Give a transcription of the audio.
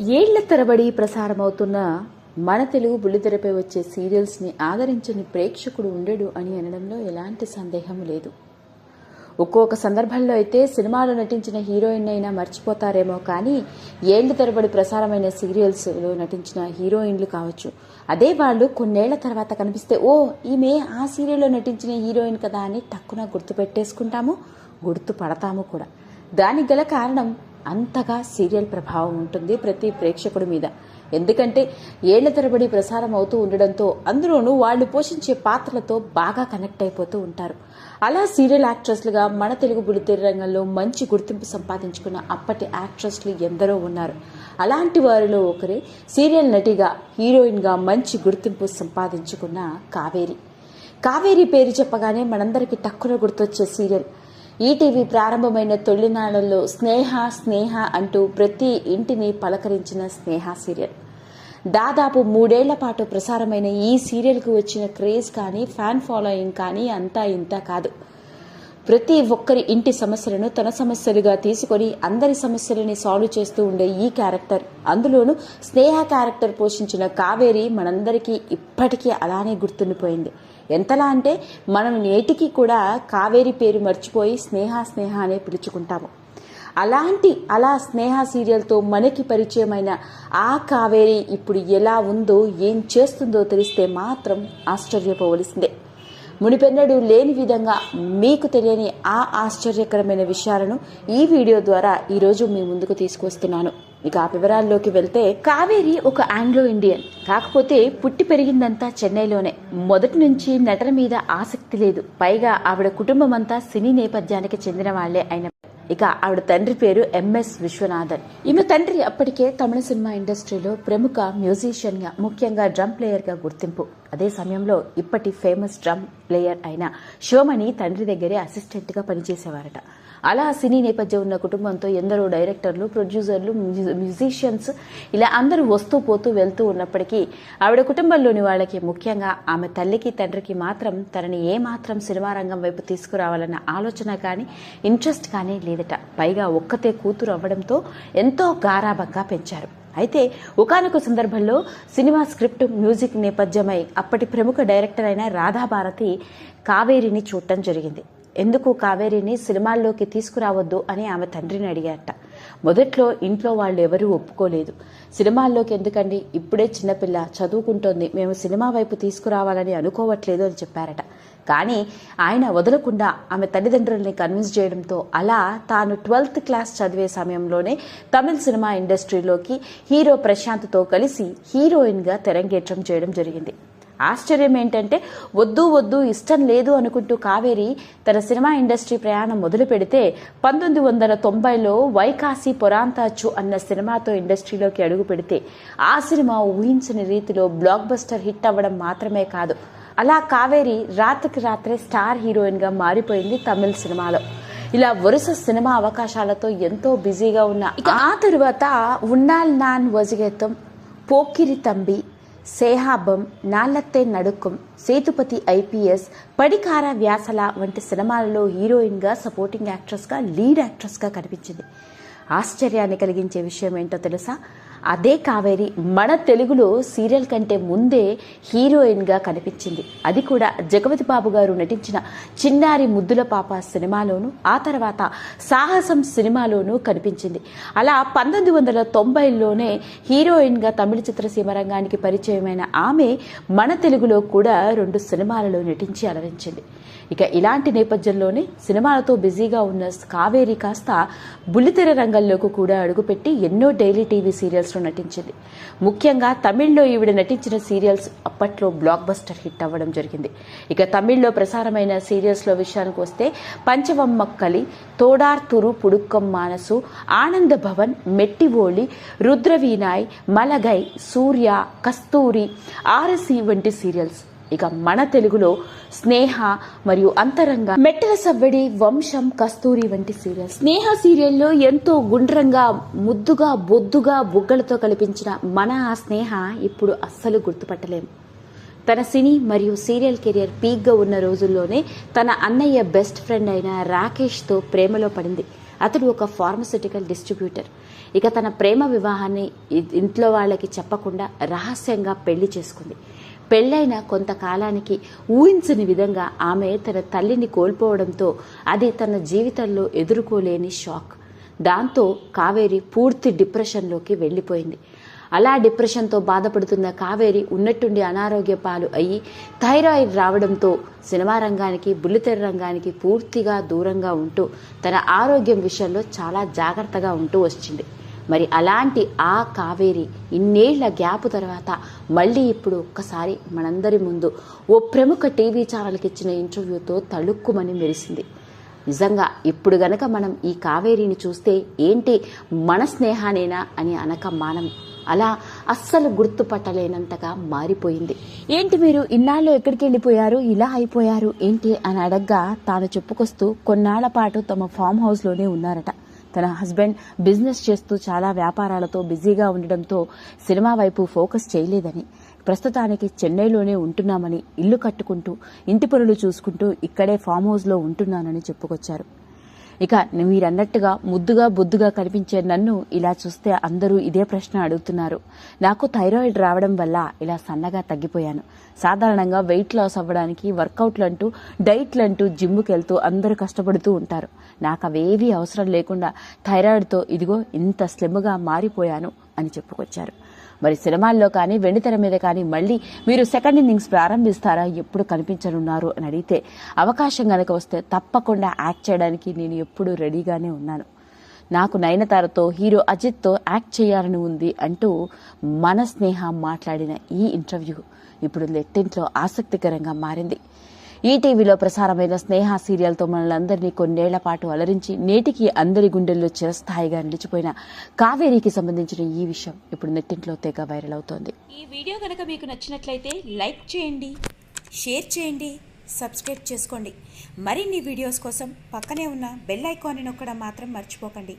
ఏళ్ళ తరబడి ప్రసారమవుతున్న మన తెలుగు బుల్లితెరపై వచ్చే సీరియల్స్ని ఆదరించని ప్రేక్షకుడు ఉండడు అని అనడంలో ఎలాంటి సందేహం లేదు. ఒక్కొక్క సందర్భంలో అయితే సినిమాలో నటించిన హీరోయిన్ అయినా మర్చిపోతారేమో కానీ ఏళ్ళ తరబడి ప్రసారమైన సీరియల్స్లో నటించిన హీరోయిన్లు కావచ్చు. అదే వాళ్ళు కొన్నేళ్ళ తర్వాత కనిపిస్తే ఓ ఈమె ఆ సీరియల్లో నటించిన హీరోయిన్ కదా అని తక్కువ గుర్తుపెట్టేసుకుంటాము గుర్తుపడతాము కూడా. దానికి గల కారణం అంతగా సీరియల్ ప్రభావం ఉంటుంది ప్రతి ప్రేక్షకుడి మీద. ఎందుకంటే ఏళ్ళ తరబడి ప్రసారం అవుతూ ఉండడంతో అందులోనూ వాళ్ళు పోషించే పాత్రలతో బాగా కనెక్ట్ అయిపోతూ ఉంటారు. అలా సీరియల్ యాక్ట్రెస్లుగా మన తెలుగు బుల్లితెర రంగంలో మంచి గుర్తింపు సంపాదించుకున్న అప్పటి యాక్ట్రెస్లు ఎందరో ఉన్నారు. అలాంటి వారిలో ఒకరే సీరియల్ నటిగా హీరోయిన్గా మంచి గుర్తింపు సంపాదించుకున్న కావేరి. కావేరి పేరు చెప్పగానే మనందరికీ టక్కున గుర్తొచ్చే సీరియల్ ఈటీవీ ప్రారంభమైన తొలినాళ్ళలో స్నేహ స్నేహ అంటూ ప్రతి ఇంటిని పలకరించిన స్నేహ సీరియల్. దాదాపు మూడేళ్ళ పాటు ప్రసారమైన ఈ సీరియల్కు వచ్చిన క్రేజ్ కానీ ఫ్యాన్ ఫాలోయింగ్ కానీ అంతా ఇంత కాదు. ప్రతి ఒక్కరి ఇంటి సమస్యలను తన సమస్యలుగా తీసుకొని అందరి సమస్యలని సాల్వ్ చేస్తూ ఉండే ఈ క్యారెక్టర్. అందులోనూ స్నేహ క్యారెక్టర్ పోషించిన కావేరి మనందరికీ ఇప్పటికీ అలానే గుర్తుండిపోయింది. ఎంతలా అంటే మనం నేటికి కూడా కావేరి పేరు మర్చిపోయి స్నేహ స్నేహ అనే పిలుచుకుంటాము. అలాంటి అలా స్నేహ సీరియల్తో మనకి పరిచయమైన ఆ కావేరి ఇప్పుడు ఎలా ఉందో ఏం చేస్తుందో తెలిస్తే మాత్రం ఆశ్చర్యపోవలసిందే. మునిపెన్నడు లేని విధంగా మీకు తెలియని ఆ ఆశ్చర్యకరమైన విషయాలను ఈ వీడియో ద్వారా ఈరోజు మీ ముందుకు తీసుకొస్తున్నాను. ఇక ఆ వివరాల్లోకి వెళ్తే కావేరి ఒక ఆంగ్లో ఇండియన్. కాకపోతే పుట్టి పెరిగిందంతా చెన్నైలోనే. మొదటి నుంచి నటన మీద ఆసక్తి లేదు. పైగా ఆవిడ కుటుంబం అంతా సినీ నేపథ్యానికి చెందిన వాళ్ళే అయిన ఇక ఆవిడ తండ్రి పేరు ఎంఎస్ విశ్వనాథన్. ఈమె తండ్రి అప్పటికే తమిళ సినిమా ఇండస్ట్రీలో ప్రముఖ మ్యూజిషియన్గా ముఖ్యంగా డ్రమ్ ప్లేయర్గా గుర్తింపు. అదే సమయంలో ఇప్పటి ఫేమస్ డ్రమ్ ప్లేయర్ అయిన శివమణి తండ్రి దగ్గరే అసిస్టెంట్గా పనిచేసేవారట. అలా సినీ నేపథ్యం ఉన్న కుటుంబంతో ఎందరో డైరెక్టర్లు ప్రొడ్యూసర్లు మ్యూజిషియన్స్ ఇలా అందరూ వస్తూ పోతూ వెళ్తూ ఉన్నప్పటికీ ఆవిడ కుటుంబంలోని వాళ్ళకి ముఖ్యంగా ఆమె తల్లికి తండ్రికి మాత్రం తనని ఏమాత్రం సినిమా రంగం వైపు తీసుకురావాలన్న ఆలోచన కానీ ఇంట్రెస్ట్ కానీ లేదట. పైగా ఒక్కతే కూతురు అవ్వడంతో ఎంతో గారాబంగా పెంచారు. అయితే ఒకనొక సందర్భంలో సినిమా స్క్రిప్ట్ మ్యూజిక్ నేపథ్యమై అప్పటి ప్రముఖ డైరెక్టర్ అయిన రాధాభారతి కావేరిని చూడటం జరిగింది. ఎందుకు కావేరిని సినిమాల్లోకి తీసుకురావద్దు అని ఆమె తండ్రిని అడిగారట. మొదట్లో ఇంట్లో వాళ్ళు ఎవరూ ఒప్పుకోలేదు. సినిమాల్లోకి ఎందుకండి? ఇప్పుడే చిన్నపిల్ల చదువుకుంటోంది. మేము సినిమా వైపు తీసుకురావాలని అనుకోవట్లేదు అని చెప్పారట. కానీ ఆయన వదలకుండా ఆమె తల్లిదండ్రుల్ని కన్విన్స్ చేయడంతో అలా తాను ట్వెల్త్ క్లాస్ చదివే సమయంలోనే తమిళ సినిమా ఇండస్ట్రీలోకి హీరో ప్రశాంత్తో కలిసి హీరోయిన్గా తెరంగేట్రం చేయడం జరిగింది. ఆశ్చర్యం ఏంటంటే వద్దు వద్దు ఇష్టం లేదు అనుకుంటూ కావేరి తన సినిమా ఇండస్ట్రీ ప్రయాణం మొదలు పెడితే పంతొమ్మిది వందల తొంభైలో వైకాసి పొరాంతాచు అన్న సినిమాతో ఇండస్ట్రీలోకి అడుగు పెడితే ఆ సినిమా ఊహించని రీతిలో బ్లాక్ బస్టర్ హిట్ అవ్వడం మాత్రమే కాదు. అలా కావేరి రాత్రికి రాత్రే స్టార్ హీరోయిన్గా మారిపోయింది తమిళ సినిమాలో. ఇలా వరుస సినిమా అవకాశాలతో ఎంతో బిజీగా ఉన్న ఇక ఆ తరువాత ఉన్నాల్ నాన్ వజిగేతం పోకిరి తంబి సేహాబం నాలత్తే నడుకం సేతుపతి ఐపీఎస్ పడికార వ్యాసల వంటి సినిమాలలో హీరోయిన్గా సపోర్టింగ్ యాక్ట్రెస్గా లీడ్ యాక్ట్రెస్గా కనిపించింది. ఆశ్చర్యాన్ని కలిగించే విషయం ఏంటో తెలుసా? అదే కావేరి మన తెలుగులో సీరియల్ కంటే ముందే హీరోయిన్గా కనిపించింది. అది కూడా జగపతి బాబు గారు నటించిన చిన్నారి ముద్దుల పాప సినిమాలోను ఆ తర్వాత సాహసం సినిమాలోనూ కనిపించింది. అలా పంతొమ్మిది వందల తొంభైలోనే హీరోయిన్గా తమిళ చిత్రసీమ రంగానికి పరిచయమైన ఆమె మన తెలుగులో కూడా రెండు సినిమాలలో నటించి అలరించింది. ఇక ఇలాంటి నేపథ్యంలోనే సినిమాలతో బిజీగా ఉన్న కావేరి కాస్త బుల్లితెర రంగంలోకి కూడా అడుగుపెట్టి ఎన్నో డైలీ టీవీ సీరియల్స్లో నటించింది. ముఖ్యంగా తమిళ్ళో ఈవిడ నటించిన సీరియల్స్ అప్పట్లో బ్లాక్ బస్టర్ హిట్ అవ్వడం జరిగింది. ఇక తమిళ్ళో ప్రసారమైన సీరియల్స్లో విషయానికి వస్తే పంచవమ్మక్కలి తోడార్తురు పుడుక్కం మానసు ఆనంద భవన్ మెట్టివోళి రుద్రవీనాయ్ మలగై సూర్య కస్తూరి ఆర్ఎస్ఈ వంటి సీరియల్స్. ఇక మన తెలుగులో స్నేహ మరియు అంతరంగ మెట్టల సవ్వడి వంశం కస్తూరి వంటి సీరియల్ స్నేహ సీరియల్లో ఎంతో గుండ్రంగా ముద్దుగా బొద్దుగా బుగ్గలతో కల్పించిన మన ఆ స్నేహ ఇప్పుడు అస్సలు గుర్తుపట్టలేము తన సినీ మరియు సీరియల్ కెరియర్ పీక్గా ఉన్న రోజుల్లోనే తన అన్నయ్య బెస్ట్ ఫ్రెండ్ అయిన రాకేష్తో ప్రేమలో పడింది. అతడు ఒక ఫార్మసిటికల్ డిస్ట్రిబ్యూటర్ ఇక తన ప్రేమ వివాహాన్ని ఇంట్లో వాళ్ళకి చెప్పకుండా రహస్యంగా పెళ్ళి చేసుకుంది. పెళ్ళైన కొంతకాలానికి ఊహించని విధంగా ఆమె తన తల్లిని కోల్పోవడంతో అది తన జీవితంలో ఎదుర్కోలేని షాక్. దాంతో కావేరి పూర్తి డిప్రెషన్లోకి వెళ్ళిపోయింది. అలా డిప్రెషన్తో బాధపడుతున్న కావేరి ఉన్నట్టుండి అనారోగ్య పాలు అయ్యి థైరాయిడ్ రావడంతో సినిమా రంగానికి బుల్లితెర రంగానికి పూర్తిగా దూరంగా ఉంటూ తన ఆరోగ్యం విషయంలో చాలా జాగ్రత్తగా ఉంటూ వచ్చింది. మరి అలాంటి ఆ కావేరి ఇన్నేళ్ళ గ్యాప్ తర్వాత మళ్ళీ ఇప్పుడు ఒక్కసారి మనందరి ముందు ఓ ప్రముఖ టీవీ ఛానల్కి ఇచ్చిన ఇంటర్వ్యూతో తళుక్కుమని మెరిసింది. నిజంగా ఇప్పుడు గనక మనం ఈ కావేరిని చూస్తే ఏంటి మన స్నేహానేనా అని అనక మానం. అలా అస్సలు గుర్తుపట్టలేనంతగా మారిపోయింది. ఏంటి మీరు ఇన్నాళ్ళు ఎక్కడికి వెళ్ళిపోయారు? ఇలా అయిపోయారు ఏంటి అని అడగ్గా తాను చెప్పుకొస్తూ కొన్నాళ్ళ పాటు తమ ఫామ్ హౌస్లోనే ఉన్నారట. తన హస్బెండ్ బిజినెస్ చేస్తూ చాలా వ్యాపారాలతో బిజీగా ఉండడంతో సినిమా వైపు ఫోకస్ చేయలేదని ప్రస్తుతానికి చెన్నైలోనే ఉంటున్నామని ఇల్లు కట్టుకుంటూ ఇంటి పనులు చూసుకుంటూ ఇక్కడే ఫామ్ హౌస్లో ఉంటున్నానని చెప్పుకొచ్చారు. ఇక మీరన్నట్టుగా ముద్దుగా బొద్దుగా కనిపించే నన్ను ఇలా చూస్తే అందరూ ఇదే ప్రశ్న అడుగుతున్నారు. నాకు థైరాయిడ్ రావడం వల్ల ఇలా సన్నగా తగ్గిపోయాను. సాధారణంగా వెయిట్ లాస్ అవ్వడానికి వర్కౌట్లు అంటూ డైట్లు అంటూ జిమ్కి వెళ్తూ అందరూ కష్టపడుతూ ఉంటారు. నాకు అవేవీ అవసరం లేకుండా థైరాయిడ్తో ఇదిగో ఇంత స్లిమ్గా మారిపోయాను అని చెప్పుకొచ్చారు. మరి సినిమాల్లో కానీ వెండితెర మీద కానీ మళ్ళీ మీరు సెకండ్ ఇన్నింగ్స్ ప్రారంభిస్తారా? ఎప్పుడు కనిపించనున్నారు అని అడిగితే అవకాశం కనుక వస్తే తప్పకుండా యాక్ట్ చేయడానికి నేను ఎప్పుడూ రెడీగానే ఉన్నాను. నాకు నయనతారతో హీరో అజిత్తో యాక్ట్ చేయాలని ఉంది అంటూ మన స్నేహ మాట్లాడిన ఈ ఇంటర్వ్యూ ఇప్పుడు లెట్టింట్లో ఆసక్తికరంగా మారింది. ఈటీవీలో ప్రసారమైన స్నేహ సీరియల్తో మనలందరినీ కొన్నేళ్ళ పాటు అలరించి నేటికి అందరి గుండెల్లో చిరస్థాయిగా నిలిచిపోయిన కావేరికి సంబంధించిన ఈ విషయం ఇప్పుడు నెట్టింట్లో తెగ వైరల్ అవుతోంది. ఈ వీడియో కనుక మీకు నచ్చినట్లయితే లైక్ చేయండి షేర్ చేయండి సబ్స్క్రైబ్ చేసుకోండి. మరిన్ని వీడియోస్ కోసం పక్కనే ఉన్న బెల్ ఐకాన్ని నొక్కడం మాత్రం మర్చిపోకండి.